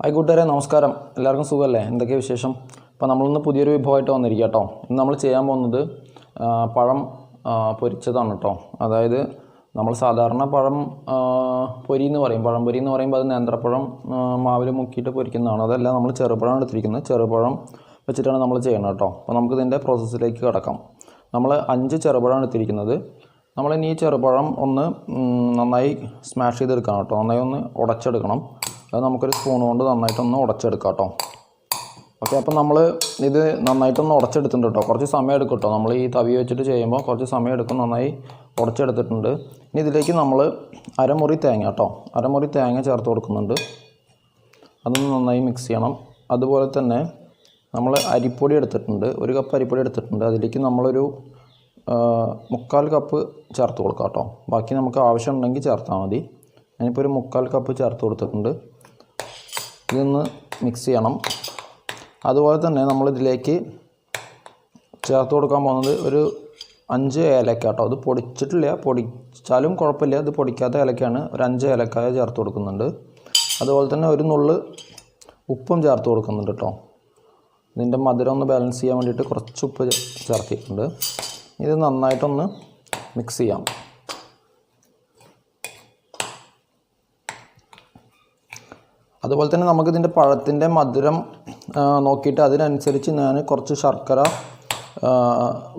Hi കൂട്ടുകാരെ നമസ്കാരം. എല്ലാവർക്കും സുഖമല്ലേ? എന്തൊക്കെയാണ് വിശേഷം? അപ്പോൾ നമ്മളിന്ന് പുതിയൊരു വിഭവമായിട്ട് വന്നിരിക്കുക കേട്ടോ. ഇന്ന് നമ്മൾ ചെയ്യാൻ പോകുന്നത് പഴം പൊരിച്ചതാണ് കേട്ടോ. അതായത് നമ്മൾ സാധാരണ പഴം പൊരി എന്ന് പറയും. പഴം പൊരി എന്ന് പറയുമ്പോൾ അത് നേന്ത്രപ്പഴം മാവിൽ മുക്കിയിട്ട് പൊരിക്കുന്നതാണ്. അതല്ല നമ്മൾ ചെറുപഴം എടുത്തിരിക്കുന്നത്. ചെറുപഴം വെച്ചിട്ടാണ് നമ്മൾ ചെയ്യുന്നത് കേട്ടോ. അപ്പോൾ നമുക്ക് ഇതിന്റെ പ്രോസസ്സിലേക്ക് കിടക്കാം. നമ്മൾ അഞ്ച് ചെറുപഴം എടുത്തിരിക്കുന്നത്. നമ്മളിനി ഈ ചെറുപഴം ഒന്ന് നന്നായി സ്മാഷ് ചെയ്തെടുക്കണം കേട്ടോ. നന്നായി ഒന്ന് ഉടച്ചെടുക്കണം. അത് നമുക്കൊരു സ്പൂൺ കൊണ്ട് നന്നായിട്ടൊന്ന് ഉടച്ചെടുക്കാം കേട്ടോ. ഓക്കെ അപ്പം നമ്മൾ ഇത് നന്നായിട്ടൊന്ന് ഉടച്ചെടുത്തിട്ടുണ്ട് കേട്ടോ. കുറച്ച് സമയം എടുക്കും കേട്ടോ. നമ്മൾ ഈ തവി വെച്ചിട്ട് ചെയ്യുമ്പോൾ കുറച്ച് സമയം എടുക്കും നന്നായി ഉടച്ചെടുത്തിട്ടുണ്ട്. ഇനി ഇതിലേക്ക് നമ്മൾ അരമുറി തേങ്ങ കേട്ടോ. അരമുറി തേങ്ങ ചേർത്ത് കൊടുക്കുന്നുണ്ട്. അതൊന്ന് നന്നായി മിക്സ് ചെയ്യണം. അതുപോലെ തന്നെ നമ്മൾ അരിപ്പൊടി എടുത്തിട്ടുണ്ട്. ഒരു കപ്പ് അരിപ്പൊടി എടുത്തിട്ടുണ്ട്. അതിലേക്ക് നമ്മളൊരു മുക്കാൽ കപ്പ് ചേർത്ത് കൊടുക്കാം കേട്ടോ. ബാക്കി നമുക്ക് ആവശ്യമുണ്ടെങ്കിൽ ചേർത്താൽ മതി. ഞാനിപ്പോൾ ഒരു മുക്കാൽ കപ്പ് ചേർത്ത് കൊടുത്തിട്ടുണ്ട്. ഇതൊന്ന് മിക്സ് ചെയ്യണം. അതുപോലെ തന്നെ നമ്മളിതിലേക്ക് ചേർത്ത് കൊടുക്കാൻ പോകുന്നത് ഒരു അഞ്ച് ഏലക്ക കേട്ടോ. അത് പൊടിച്ചിട്ടില്ല. പൊടിച്ചാലും കുഴപ്പമില്ല. അത് പൊടിക്കാത്ത ഏലക്കയാണ്. ഒരു അഞ്ച് ഏലക്കായ ചേർത്ത് കൊടുക്കുന്നുണ്ട്. അതുപോലെ തന്നെ ഒരു നുള്ള് ഉപ്പും ചേർത്ത് കൊടുക്കുന്നുണ്ട് കേട്ടോ. ഇതിന്റെ മധുരം ഒന്ന് ബാലൻസ് ചെയ്യാൻ വേണ്ടിയിട്ട് കുറച്ച് ഉപ്പ് ചേർത്തിട്ടുണ്ട്. ഇത് നന്നായിട്ടൊന്ന് മിക്സ് ചെയ്യാം. അതുപോലെ തന്നെ നമുക്കിതിന്റെ പഴത്തിന്റെ മധുരം നോക്കിയിട്ട് അതിനനുസരിച്ച് ഞാൻ കുറച്ച് ശർക്കര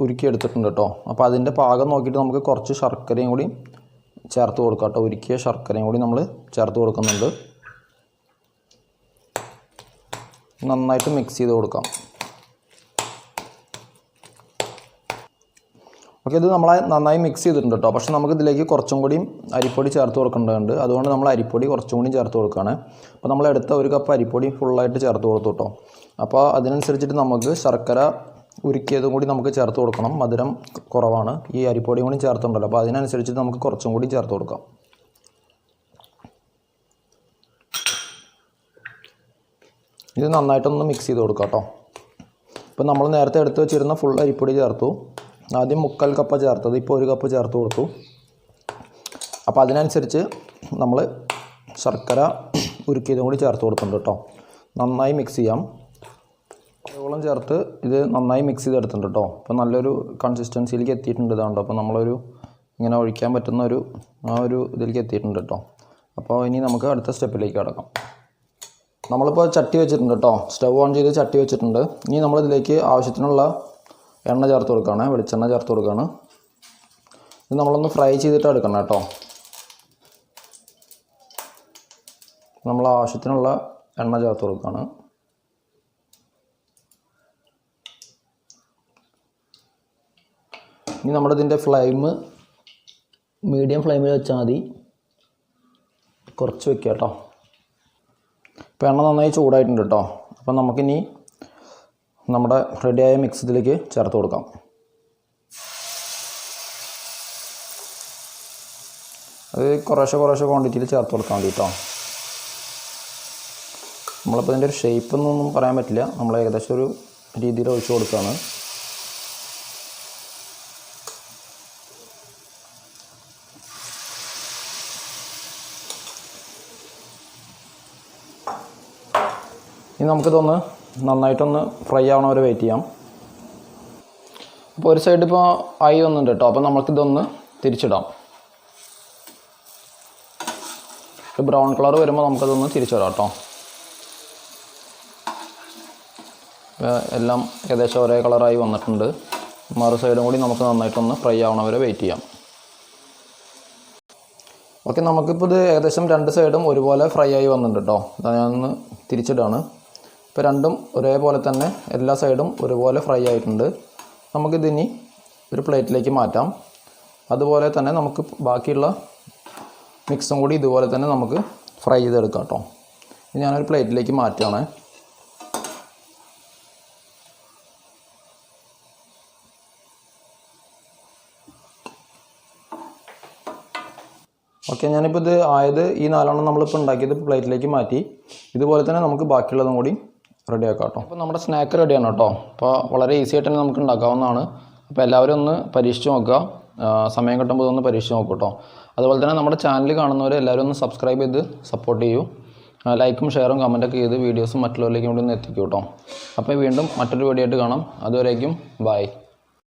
ഉരുക്കിയെടുത്തിട്ടുണ്ട് കേട്ടോ. അപ്പോൾ അതിന്റെ പാകം നോക്കിയിട്ട് നമുക്ക് കുറച്ച് ശർക്കരയും കൂടി ചേർത്ത് കൊടുക്കാം കേട്ടോ. ഉരുക്കിയ ശർക്കരയും കൂടി നമ്മൾ ചേർത്ത് കൊടുക്കുന്നുണ്ട്. നന്നായിട്ട് മിക്സ് ചെയ്ത് കൊടുക്കാം. ഓക്കെ ഇത് നമ്മൾ നന്നായി മിക്സ് ചെയ്തിട്ടുണ്ട് കേട്ടോ. പക്ഷേ നമുക്ക് ഇതിലേക്ക് കുറച്ചും കൂടി അരിപ്പൊടി ചേർത്ത് കൊടുക്കേണ്ടതുണ്ട്. അതുകൊണ്ട് നമ്മൾ അരിപ്പൊടി കുറച്ചും കൂടി ചേർത്ത് കൊടുക്കുകയാണ് അപ്പോൾ നമ്മൾ എടുത്ത ഒരു കപ്പ് അരിപ്പൊടി ഫുള്ളായിട്ട് ചേർത്ത് കൊടുത്തു കേട്ടോ. അപ്പോൾ അതിനനുസരിച്ചിട്ട് നമുക്ക് ശർക്കര ഉരുക്കിയതും കൂടി നമുക്ക് ചേർത്ത് കൊടുക്കണം. മധുരം കുറവാണ്. ഈ അരിപ്പൊടിയും കൂടി ചേർത്തുണ്ടല്ലോ. അപ്പോൾ അതിനനുസരിച്ചിട്ട് നമുക്ക് കുറച്ചും കൂടി ചേർത്ത് കൊടുക്കാം. ഇത് നന്നായിട്ടൊന്ന് മിക്സ് ചെയ്ത് കൊടുക്കാം കേട്ടോ. ഇപ്പോൾ നമ്മൾ നേരത്തെ എടുത്ത് വെച്ചിരുന്ന ഫുൾ അരിപ്പൊടി ചേർത്തു. ആദ്യം മുക്കാൽ കപ്പ ചേർത്തത് ഇപ്പോൾ ഒരു കപ്പ് ചേർത്ത് കൊടുത്തു. അപ്പോൾ അതിനനുസരിച്ച് നമ്മൾ ശർക്കര ഉരുക്കിയതും കൂടി ചേർത്ത് കൊടുക്കുന്നുണ്ട് കേട്ടോ. നന്നായി മിക്സ് ചെയ്യാം. വെള്ളം ചേർത്ത് ഇത് നന്നായി മിക്സ് ചെയ്തെടുത്തിട്ടുണ്ട് കേട്ടോ. അപ്പോൾ നല്ലൊരു കൺസിസ്റ്റൻസിയിലേക്ക് എത്തിയിട്ടുണ്ട് ഇതാണ്ടോ. അപ്പോൾ നമ്മളൊരു ഇങ്ങനെ ഒഴിക്കാൻ പറ്റുന്ന ഒരു ആ ഒരു ഇതിലേക്ക് എത്തിയിട്ടുണ്ട് കേട്ടോ. അപ്പോൾ ഇനി നമുക്ക് അടുത്ത സ്റ്റെപ്പിലേക്ക് കിടക്കാം. നമ്മളിപ്പോൾ ചട്ടി വെച്ചിട്ടുണ്ട് കേട്ടോ. സ്റ്റവ് ഓൺ ചെയ്ത് ചട്ടി വെച്ചിട്ടുണ്ട്. ഇനി നമ്മളിതിലേക്ക് ആവശ്യത്തിനുള്ള എണ്ണ ചേർത്ത് കൊടുക്കുകയാണ് വെളിച്ചെണ്ണ ചേർത്ത് കൊടുക്കുകയാണ്. ഇത് നമ്മളൊന്ന് ഫ്രൈ ചെയ്തിട്ട് എടുക്കണം കേട്ടോ. നമ്മൾ ആവശ്യത്തിനുള്ള എണ്ണ ചേർത്ത് കൊടുക്കുകയാണ്. ഇനി നമ്മളിതിന്റെ ഫ്ലെയിം മീഡിയം ഫ്ലെയിമിൽ വെച്ചാൽ മതി. കുറച്ച് വെക്കുക കേട്ടോ. ഇപ്പോൾ എണ്ണ നന്നായി ചൂടായിട്ടുണ്ട് കേട്ടോ. അപ്പം നമുക്കിനി നമ്മുടെ റെഡിയായ മിക്സിലേക്ക് ചേർത്ത് കൊടുക്കാം. അത് കുറേശ്ശെ കുറേശ്ശെ ക്വാണ്ടിറ്റിയിൽ ചേർത്ത് കൊടുക്കാൻ മതി കേട്ടോ നമ്മളിപ്പോൾ ഇതിന്റെ ഒരു ഷേപ്പ് എന്നൊന്നും പറയാൻ പറ്റില്ല. നമ്മൾ ഏകദേശം ഒരു രീതിയിൽ ഒഴിച്ചു കൊടുക്കുകയാണ് ഇനി നമുക്കിതൊന്ന് നന്നായിട്ടൊന്ന് ഫ്രൈ ആവണ വരെ വെയിറ്റ് ചെയ്യാം. അപ്പോൾ ഒരു സൈഡ് ഇപ്പോൾ ആയി വന്നിട്ടുണ്ട് കേട്ടോ അപ്പോൾ നമുക്കിതൊന്ന് തിരിച്ചിടാം. ബ്രൗൺ കളർ വരുമ്പോൾ നമുക്കതൊന്ന് തിരിച്ചിടാം കേട്ടോ എല്ലാം ഏകദേശം ഒരേ കളറായി വന്നിട്ടുണ്ട്. മറു സൈഡും കൂടി നമുക്ക് നന്നായിട്ടൊന്ന് ഫ്രൈ ആവണ വരെ വെയിറ്റ് ചെയ്യാം. ഓക്കെ നമുക്കിപ്പോൾ ഇത് ഏകദേശം രണ്ട് സൈഡും ഒരുപോലെ ഫ്രൈ ആയി വന്നിട്ടുണ്ട് കേട്ടോ ഞാൻ തിരിച്ചിടാണ്. ഇപ്പോൾ രണ്ടും ഒരേപോലെ തന്നെ എല്ലാ സൈഡും ഒരുപോലെ ഫ്രൈ ആയിട്ടുണ്ട്. നമുക്കിതിനി ഒരു പ്ലേറ്റിലേക്ക് മാറ്റാം. അതുപോലെ തന്നെ നമുക്ക് ബാക്കിയുള്ള മിക്സും കൂടി ഇതുപോലെ തന്നെ നമുക്ക് ഫ്രൈ ചെയ്തെടുക്കാം കേട്ടോ. ഞാനൊരു പ്ലേറ്റിലേക്ക് മാറ്റുകയാണ്. ഓക്കെ ഞാനിപ്പോൾ ഇത് ആയത് ഈ നാലെണ്ണം നമ്മളിപ്പോൾ ഉണ്ടാക്കിയത് പ്ലേറ്റിലേക്ക് മാറ്റി. ഇതുപോലെ തന്നെ നമുക്ക് ബാക്കിയുള്ളതും കൂടി റെഡിയാക്കാം കേട്ടോ അപ്പോൾ നമ്മുടെ സ്നാക്ക് റെഡിയാണ് കേട്ടോ. അപ്പോൾ വളരെ ഈസി ആയിട്ട് തന്നെ നമുക്ക് ഉണ്ടാക്കാവുന്നതാണ്. അപ്പോൾ എല്ലാവരും ഒന്ന് പരീക്ഷിച്ച് നോക്കുക. സമയം കിട്ടുമ്പോൾ ഒന്ന് പരീക്ഷിച്ച് നോക്കൂ കേട്ടോ. അതുപോലെ തന്നെ നമ്മുടെ ചാനൽ കാണുന്നവർ എല്ലാവരും ഒന്ന് സബ്സ്ക്രൈബ് ചെയ്ത് സപ്പോർട്ട് ചെയ്യൂ. ലൈക്കും ഷെയറും കമന്റൊക്കെ ചെയ്ത് വീഡിയോസും മറ്റുള്ളവരിലേക്കും കൂടി ഒന്ന് എത്തിക്കും കേട്ടോ. അപ്പോൾ വീണ്ടും മറ്റൊരു വീഡിയോ ആയിട്ട് കാണാം. അതുവരേക്കും ബൈ.